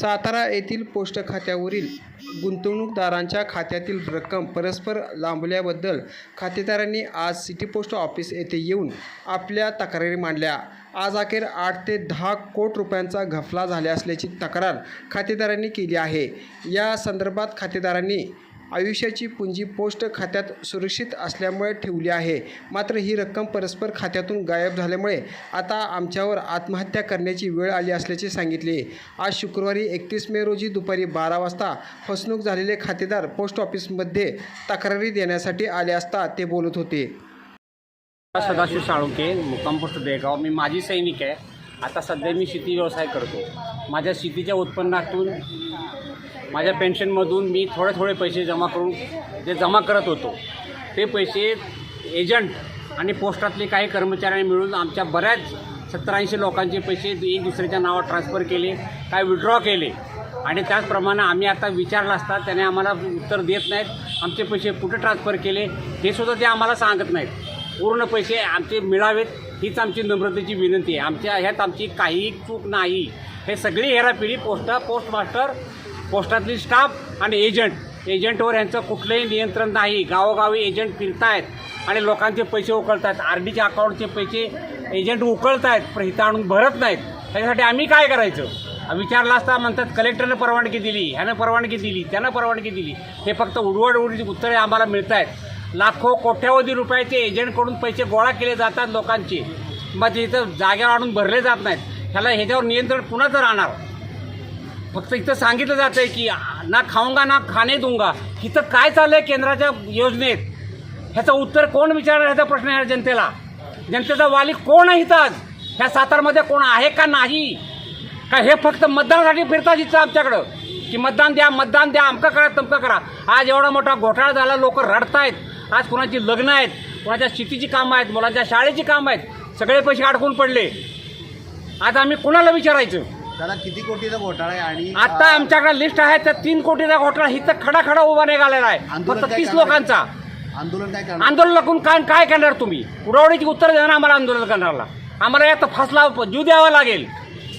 सातारा येथील पोस्ट खात्यावरील गुंतवणूकदारांच्या खात्यातील रक्कम परस्पर लांबल्याबद्दल खातेदारांनी आज सिटी पोस्ट ऑफिस येथे येऊन आपल्या तक्रारी मांडल्या. आज अखेर आठ ते दहा कोट रुपयांचा घफला झाला असल्याची तक्रार खातेदारांनी केली आहे. या संदर्भात खातेदारांनी आयुष्याची पुंजी पोस्ट खात्यात सुरक्षित असल्यामुळे ठेवली आहे. मात्र ही रक्कम परस्पर खात्यातून गायब झाल्यामुळे आता आमच्यावर आत्महत्या करण्याची वेळ आली असल्याचे सांगितले. आज शुक्रवारी एकतीस मे रोजी दुपारी बारा वाजता फसवणूक झालेले खातेदार पोस्ट ऑफिसमध्ये तक्रारी देण्यासाठी आले असता ते बोलत होते. सदाशिव साळुंके मुक्काम पोस्ट देगाव मी माजी सैनिक आहे. आता सध्या मी शेती व्यवसाय करतो. माझ्या शेतीच्या उत्पन्नातून माझ्या पेन्शनमधून मी थोडे थोडे पैसे जमा करून जे जमा करत होतो ते पैसे एजंट आणि पोस्टातले काही कर्मचाऱ्यांनी मिळून आमच्या बऱ्याच सत्तर ऐंशी लोकांचे पैसे एक दुसऱ्याच्या नावात ट्रान्सफर केले काय विड्रॉ केले. आणि त्याचप्रमाणे आम्ही आता विचारलं असता त्याने आम्हाला उत्तर देत नाहीत. आमचे पैसे कुठे ट्रान्सफर केले हे सुद्धा ते आम्हाला सांगत नाहीत. पूर्ण पैसे आमचे मिळावेत हीच आमची नम्रतेची विनंती आहे. आमच्या ह्यात आमची काही चूक नाही. हे सगळी हेराफेरी पोस्टा पोस्टमास्टर पोस्टातील स्टाफ आणि एजंट. एजंटवर यांचं कुठलंही नियंत्रण नाही. गावोगावी एजंट फिरतायत आणि लोकांचे पैसे उकळतायत. आर डीच्या अकाउंटचे पैसे एजंट उकळतायत पण इथं आणून भरत नाहीत. त्याच्यासाठी आम्ही काय करायचं? विचारला असता म्हणतात कलेक्टरनं परवानगी दिली. ह्यानं परवानगी दिली त्यानं परवानगी दिली. हे फक्त उडवड उडीची उत्तरे आम्हाला मिळत आहेत लाखो कोट्यावधी रुपयाचे एजंटकडून पैसे गोळा केले जातात लोकांचे. मग ते इथं जागेवर आणून भरले जात नाहीत. ह्याला ह्याच्यावर नियंत्रण कुणाचं राहणार? फक्त इथं सांगितलं जातं आहे की ना खाऊंगा ना खाणे दूंगा. इथं काय चाललंय केंद्राच्या योजनेत? ह्याचं उत्तर कोण विचारणार? ह्याचा प्रश्न आहे जनतेला. जनतेचा वाली कोण आहे इथं आज? ह्या सातारमध्ये कोण आहे का नाही? का हे फक्त मतदानासाठी फिरतात इथं आमच्याकडं? की मतदान द्या मतदान द्या अमकं करा तमकं करा. आज एवढा मोठा घोटाळा झाला लोक रडतायत. आज कुणाची लग्न आहेत कुणाच्या शेतीची कामं आहेत मुलांच्या शाळेची कामं आहेत सगळे पैसे अडकून पडले. आज आम्ही कुणाला विचारायचं? दादा किती कोटीचा घोटाळा आहे आणि आता आमच्याकडे लिस्ट आहे त्या तीन कोटीचा घोटाळा इथं खडा खडा उभा निघालेला आहे. आंदोलन फक्त काय तीस करणार? लोकांचा. आंदोलन काय करणार? आंदोलन लागून काय काय करणार तुम्ही? उडवडीची उत्तर देणार आम्हाला आंदोलन करणारला. आम्हाला यात फासला जीव द्यावा लागेल.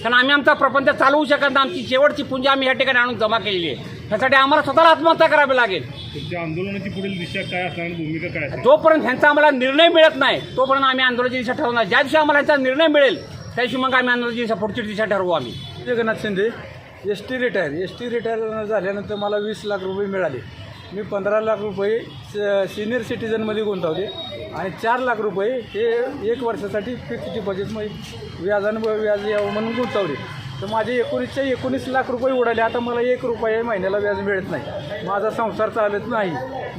कारण आम्ही आमचा प्रपंच चालवू शकत नाही. आमची शेवटची पुंजी आम्ही या ठिकाणी आणून जमा केलेली आहे. त्यासाठी आम्हाला स्वतःला आत्महत्या करावी लागेल. तुमच्या आंदोलनाची पुढील दिशा काय असणार आणि भूमिका काय जोपर्यंत ह्यांचा आम्हाला निर्णय मिळत नाही तोपर्यंत आम्ही आंदोलनाची दिशा ठरवणार. ज्या दिवशी आम्हाला ह्यांचा निर्णय मिळेल त्याशी मग आम्ही आंदोलनाची पुढची दिशा ठरवू आम्ही. Jagannath Shinde S T retire S T retire झाल्यानंतर मला वीस लाख रुपये मिळाले. मी पंधरा लाख रुपये स- सिनियर सिटीजनमध्ये गुंतवले आणि चार लाख रुपये हे एक वर्षासाठी फिक्स डिपॉझिटमध्ये व्याजानं व्याज यावं म्हणून गुंतवले. तर माझे एकोणीसच्या एकोणीस लाख रुपये उडाले. आता मला एक रुपये महिन्याला व्याज मिळत नाही. माझा संसार चालत नाही.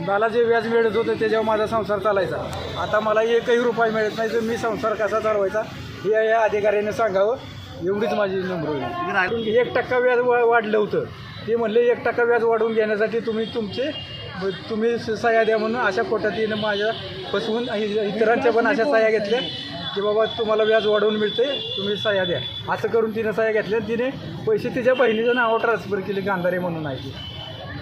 मला जे व्याज मिळत होतं त्याच्यावर माझा संसार चालायचा. आता मला एकही रुपये मिळत नाही. तर मी संसार कसा चालवायचा? हे या अधिकाऱ्याने सांगावं एवढीच माझी नम्र विनंती. एक टक्का व्याज वा- वाढलं होतं. ते म्हणले एक टक्का व्याज वाढवून घेण्यासाठी तुम्ही तुमचे तुम्ही सह्या द्या म्हणून अशा पद्धतीनं माझ्या फसवून इतरांच्या पण अशा सह्या घेतल्या की बाबा तुम्हाला व्याज वाढवून मिळते तुम्ही सह्या द्या. असं करून तिनं सह्या घेतल्या तिने पैसे तिच्या बहिणीचं नावावर ट्रान्सफर केले गांधारे म्हणून आहे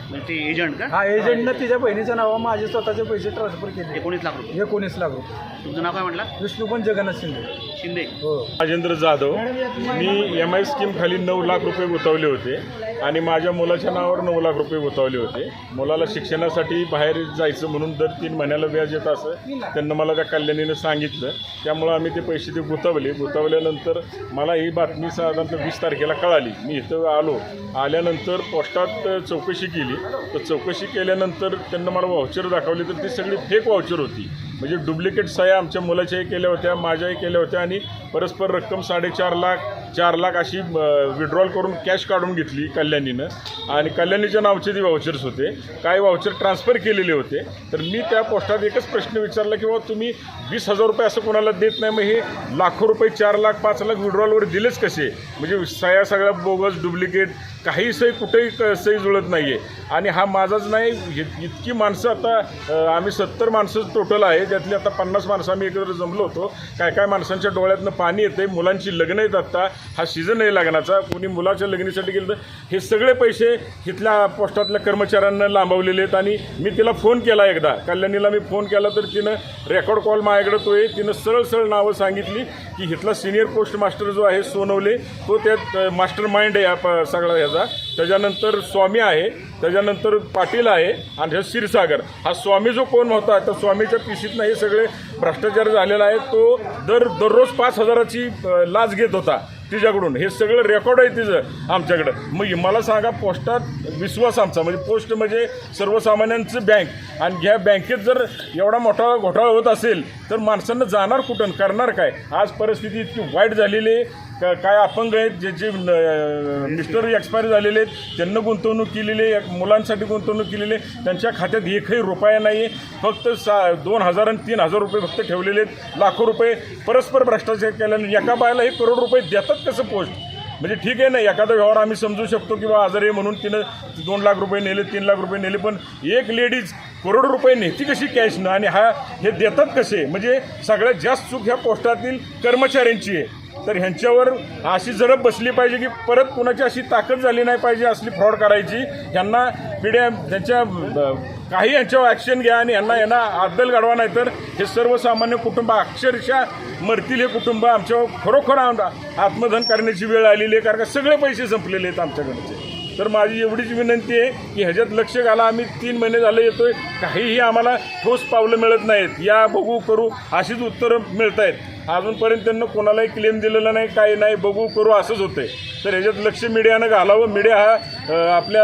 ती म्हणजे ते एजंट का? हा एजंटनं तिच्या बहिणीच्या नावावर माझे स्वतःचे पैसे ट्रान्सफर केले. एकोणीस लाख रुपये. एकोणीस लाख रुपये. तुमचं नाव काय म्हटलं? विष्णुपंत जगन्नाथ शिंदे. शिंदे. हो. राजेंद्र जाधव. मी एम आय स्कीम खाली नऊ लाख रुपये गुंतवले होते. आणि माझ्या मुलाच्या नावावर नऊ लाख रुपये गुंतवले होते. मुलाला शिक्षणासाठी बाहेर जायचं म्हणून दर तीन महिन्याला व्याज येत असं त्यांना मला त्या कल्याणीनं सांगितलं. त्यामुळं आम्ही ते पैसे ते गुंतवले. गुंतवल्यानंतर मला ही बातमी साधारणतः वीस तारखेला कळाली. मी इथं आलो. आल्यानंतर पोस्टात चौकशी केली. तर चौकशी केल्यानंतर त्यांना मला वाउचर दाखवली. तर ती सगळी फेक वाउचर होती. म्हणजे डुप्लिकेट सह्या आमच्या मुलाच्याही केल्या होत्या माझ्याही केल्या होत्या आणि परस्पर रक्कम साडेचार लाख चार लाख अशी विड्रॉल करून कॅश काढून घेतली कल्याणीनं. आणि कल्याणीच्या नावचे जे वाउचर्स होते काही वाउचर ट्रान्सफर केलेले होते. तर मी त्या पोस्टात एकच प्रश्न विचारला की बाबा तुम्ही वीस हजार रुपये असं कोणाला देत नाही मग हे लाखो रुपये चार लाख पाच लाख विड्रॉलवर दिलेच कसे? म्हणजे सह्या सगळ्या बोगस डुप्लिकेट काही सही कुठेही क- सही जुळत नाही आहे आणि हा माझाच नाही हे- इतकी माणसं आता अ, आम्ही सत्तर माणसं टोटल आहे त्यातली आता पन्नास माणसं आम्ही एकत्र जमलो होतो. काय काय माणसांच्या डोळ्यातनं पाणी येते मुलांची लग्न आहेत आत्ता हा सीझन आहे लग्नाचा. कोणी मुलाच्या लग्नासाठी गेलं तर हे सगळे पैसे इथल्या पोस्टातल्या कर्मचाऱ्यांना लांबवलेले आहेत. आणि मी तिला फोन केला एकदा. कल्याणीला मी फोन केला तर तिनं रेकॉर्ड कॉल माझ्याकडे तो आहे. तिनं सरळ सरळ नावं सांगितली की इथला सिनियर पोस्ट मास्टर जो आहे सोनवले तो त्यात मास्टर माइंड आहे या प- सगळा त्याचा त्याच्यानंतर स्वामी आहे त्याच्यानंतर पाटील आहे आणि हे क्षीरसागर. हा स्वामी जो कोण होता तर स्वामीच्या पिशीतनं हे सगळे भ्रष्टाचार झालेला आहे. तो दर दररोज पाच हजाराची लाच घेत होता. तिच्याकडून. हे सगळं रेकॉर्ड आहे तिचं आमच्याकडं. मग मला सांगा पोस्टात विश्वास आमचा. म्हणजे पोस्ट म्हणजे सर्वसामान्यांचं बँक आणि ह्या बँकेत जर एवढा मोठा घोटाळा होत असेल तर माणसांना जाणार कुठं करणार काय? आज परिस्थिती इतकी वाईट झालेली आहे. का- काय अपंग आहेत जे जे न- मिस्टर एक्सपायर झालेले आहेत त्यांना गुंतवणूक केलेली आहे मुलांसाठी गुंतवणूक केलेली आहे. त्यांच्या खात्यात एकही रुपया नाही आहे फक्त सा दोन हजार आणि तीन हजार रुपये फक्त ठेवलेले आहेत. लाखो रुपये परस्पर भ्रष्टाचार केल्याने एका बायाला हे करोड रुपये देतात कसं पोस्ट? म्हणजे ठीक आहे ना एखादा व्यवहार आम्ही समजू शकतो किंवा आजारी म्हणून तिनं दोन लाख रुपये नेले तीन लाख रुपये नेले पण एक लेडीज करोड रुपये नेती कशी कॅशनं आणि हा हे देतात कसे? म्हणजे सगळ्यात जास्त चूक ह्या पोस्टातील कर्मचाऱ्यांची आहे. तर ह्यांच्यावर अशी झडप बसली पाहिजे की परत कुणाची अशी ताकद झाली नाही पाहिजे असली फ्रॉड करायची. ह्यांना पिढ्या त्यांच्या काही यांच्यावर ॲक्शन घ्या आणि यांना यांना अद्दल गाडवा नाही तर हे सर्वसामान्य कुटुंब अक्षरशः मरतील हे कुटुंब आमच्यावर खरोखर आत्मधन करण्याची वेळ आलेली आहे कारण का सगळे पैसे संपलेले आहेत आमच्याकडचे. तर माझी एवढीच विनंती आहे की ह्याच्यात लक्ष घाला. आम्ही तीन महिने झाले येतोय. काहीही आम्हाला ठोस पावलं मिळत नाहीत. या बघू करू अशीच उत्तरं मिळत आहेत अजूनपर्यंत त्यांना कोणालाही क्लेम दिलेला नाही काही नाही. बघू करू असंच होतंय. तर ह्याच्यात लक्ष मीडियानं घालावं. मीडिया हा आपल्या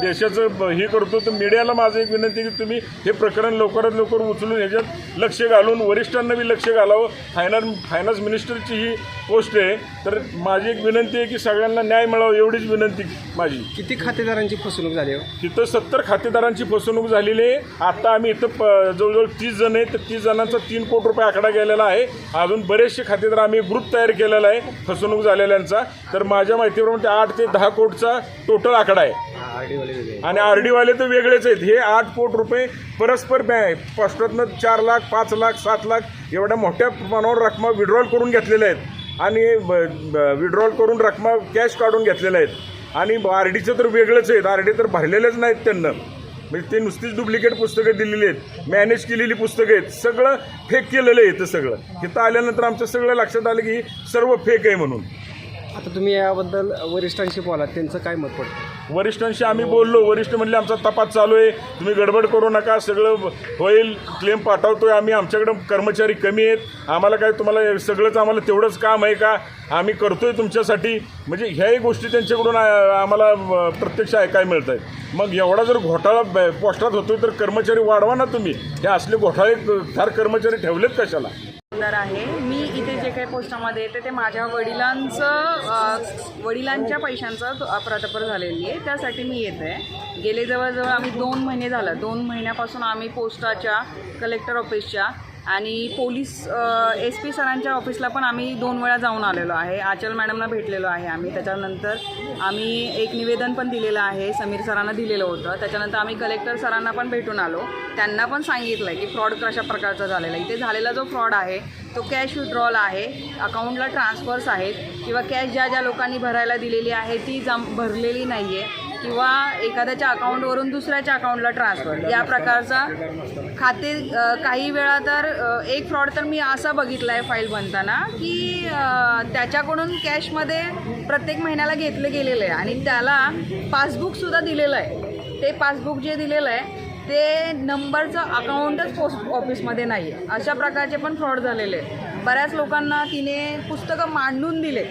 देशाचं हे करतो. तर मीडियाला माझं एक विनंती आहे की तुम्ही हे प्रकरण लवकरात लवकर उचलून ह्याच्यात लक्ष घालून वरिष्ठांना बी लक्ष घालावं. फायनान्स फायनान्स मिनिस्टरची ही पोस्ट आहे. तर माझी एक विनंती आहे की सगळ्यांना न्याय मिळावा एवढीच विनंती माझी. किती खातेदारांची फसवणूक झाली हो? तिथं सत्तर खातेदारांची फसवणूक झालेली आहे. आता आम्ही इथं प जवळजवळ तीस जण आहेत. तर तीस जणांचा तीन कोटी रुपये आकडा गेलेला आहे. अजून बरेचसे खातेदार आम्ही ग्रुप तयार केलेला आहे. फसवणूक झालेल्यांचा. तर माझ्या माहितीप्रमाणे आठ ते दहा कोटचा टोटल आकडा आहे. आणि आर डीवाले तर वेगळेच आहेत. हे आठ कोट रुपये परस्पर बँक पोस्टातनं चार लाख पाच लाख सात लाख एवढ्या मोठ्या प्रमाणावर रकमा विड्रॉल करून घेतलेल्या आहेत. आणि विड्रॉल करून रकमा कॅश काढून घेतलेल्या आहेत. आणि आर डीचं तर वेगळंच आहेत. आर डी तर भरलेलेच नाहीत त्यांना. म्हणजे ते नुसतीच डुप्लिकेट पुस्तकं दिलेली आहेत. मॅनेज केलेली पुस्तकं आहेत. सगळं फेक केलेलं आहे इथं सगळं. इथं आल्यानंतर आमचं सगळं लक्षात आलं की सर्व फेक आहे म्हणून. आता तुम्ही याबद्दल वरिष्ठांशी बोला त्यांचं काय मत पडतं? वरिष्ठांशी आम्ही बोललो वरिष्ठ म्हणले आमचा तपास चालू आहे तुम्ही गडबड करू नका सगळं होईल क्लेम पाठवतोय आम्ही आमच्याकडं कर्मचारी कमी आहेत आम्हाला काय तुम्हाला सगळंच आम्हाला तेवढंच काम आहे का? आम्ही करतोय तुमच्यासाठी. म्हणजे ह्याही गोष्टी त्यांच्याकडून आ- आम्हाला अ, प्रत्यक्ष ऐकायला मिळत आहेत मग एवढा जर घोटाळा ब- पोस्टात होतोय तर कर्मचारी वाढवा ना तुम्ही. हे असले घोटाळे फार कर्मचारी ठेवलेत कशाला? आमदार आहे. मी इथे जे काही पोस्टामध्ये येते ते माझ्या वडिलांचं वडिलांच्या पैशांचं अफरातफर झालेली आहे. त्यासाठी मी येते. गेले जवळजवळ आम्ही दोन महिने झालं. दोन महिन्यापासून आम्ही पोस्टाच्या कलेक्टर ऑफिसच्या आणि पोलीस एस पी सरांच्या ऑफिसला पण आम्ही दोन वेळा जाऊन आलेलो आहे. आचल मॅडमना भेटलेलो आहे आम्ही. त्याच्यानंतर आम्ही एक निवेदन पण दिलेलं आहे समीर सरांना दिलेलं होतं. त्याच्यानंतर आम्ही कलेक्टर सरांना पण भेटून आलो. त्यांना पण सांगितलं आहे की फ्रॉड कशा प्रकारचा झालेला आहे. इथे झालेला जो फ्रॉड आहे तो कॅश विड्रॉल आहे. अकाउंटला ट्रान्सफर्स आहेत किंवा कॅश ज्या ज्या लोकांनी भरायला दिलेली आहे ती जम भरलेली नाही आहे किंवा एखाद्याच्या अकाउंटवरून दुसऱ्याच्या अकाउंटला ट्रान्सफर. या प्रकारचा खाते काही वेळा तर एक फ्रॉड तर मी असा बघितला आहे फाईल बनताना की त्याच्याकडून कॅशमध्ये प्रत्येक महिन्याला घेतलं गेलेलं आहे आणि त्याला पासबुकसुद्धा दिलेलं आहे ते पासबुक जे दिलेलं आहे ते नंबरचं अकाउंटच पोस्ट ऑफिसमध्ये नाही आहे अशा प्रकारचे पण फ्रॉड झालेले आहेत. बऱ्याच लोकांना तिने पुस्तकं मांडून दिले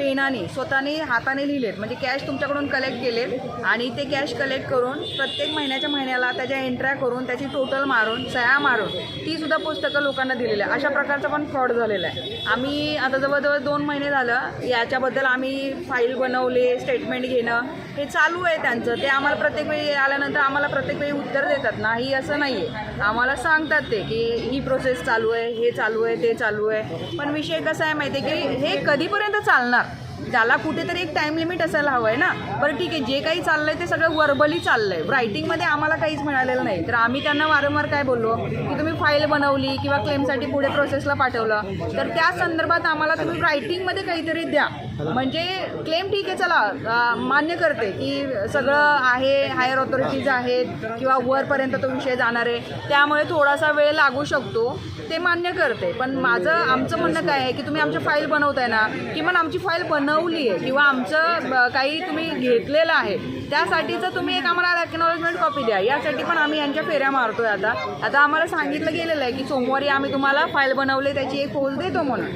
पेनाने स्वतःने हाताने लिहिलेत. म्हणजे कॅश तुमच्याकडून कलेक्ट केलेत आणि ते कॅश कलेक्ट करून प्रत्येक महिन्याच्या महिन्याला त्याच्या एंट्र्या करून त्याची टोटल मारून सह्या मारून ती सुद्धा पुस्तकं लोकांना दिलेली आहे. अशा प्रकारचा पण फ्रॉड झालेला आहे. आम्ही आता जवळजवळ दोन महिने झालं. याच्याबद्दल आम्ही फाईल बनवले स्टेटमेंट घेणं हे चालू आहे त्यांचं. ते आम्हाला प्रत्येक वेळी आल्यानंतर आम्हाला प्रत्येक वेळी उत्तर देतात. नाही असं नाही आहे आम्हाला सांगतात ते की ही प्रोसेस चालू आहे हे चालू आहे ते चालू आहे. पण विषय कसा आहे माहिती आहे की हे कधीपर्यंत चालणार? त्याला कुठेतरी एक टाईम लिमिट असायला हवं आहे ना. बरं ठीक आहे जे काही चाललंय ते सगळं वर्बली चाललंय. रायटिंगमध्ये आम्हाला काहीच मिळालेलं नाही. तर आम्ही त्यांना वारंवार काय बोललो? की तुम्ही फाईल बनवली किंवा क्लेमसाठी पुढे प्रोसेसला पाठवलं. तर त्या संदर्भात आम्हाला तुम्ही रायटिंगमध्ये काहीतरी द्या. म्हणजे क्लेम ठीक आहे चला. मान्य करते की सगळं आहे हायर ऑथॉरिटीज आहेत किंवा वरपर्यंत तो विषय जाणार आहे. त्यामुळे थोडासा वेळ लागू शकतो. ते मान्य करते. पण माझं आमचं म्हणणं काय आहे की तुम्ही आमची फाईल बनवताय ना किमान आमची फाईल बनवली आहे किंवा आमचं काही तुम्ही घेतलेलं आहे त्यासाठीचं तुम्ही एक आम्हाला एक्नॉलेजमेंट कॉपी द्या. यासाठी पण आम्ही यांच्या फेऱ्या मारतोय आता. आता आम्हाला सांगितलं गेलेलं आहे की सोमवारी आम्ही तुम्हाला फाईल बनवले त्याची एक पोच देतो म्हणून.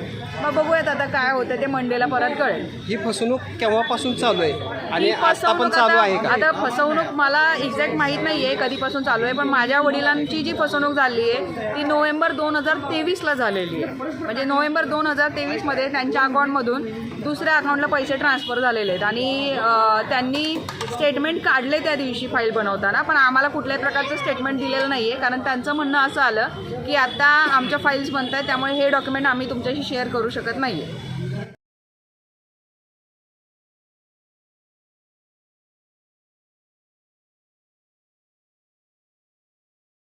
मग बघूयात आता काय होतं ते मंडेला परत कळ ही फसवणूक केव्हापासून चालू आहे? आणि ही आता पण फसवणूक चालू आता- आहे का? आता फसवणूक मला एक्झॅक्ट माहीत नाही आहे कधीपासून चालू आहे पण माझ्या वडिलांची जी फसवणूक झाली आहे ती नोव्हेंबर दोन हजार तेवीसला झालेली आहे. म्हणजे नोव्हेंबर दोन हजार तेवीसमध्ये त्यांच्या अकाउंटमधून दुसऱ्या अकाउंटला पैसे ट्रान्सफर झालेले आहेत. आणि अं, त्यांनी स्टेटमेंट काढले त्या दिवशी फाईल बनवताना पण आम्हाला कुठल्याही प्रकारचं स्टेटमेंट दिलेलं नाही आहे कारण त्यांचं म्हणणं असं आलं की आता आमच्या फाईल्स बनत आहेत त्यामुळे हे डॉक्युमेंट आम्ही तुमच्याशी शेअर करू शकत नाही आहे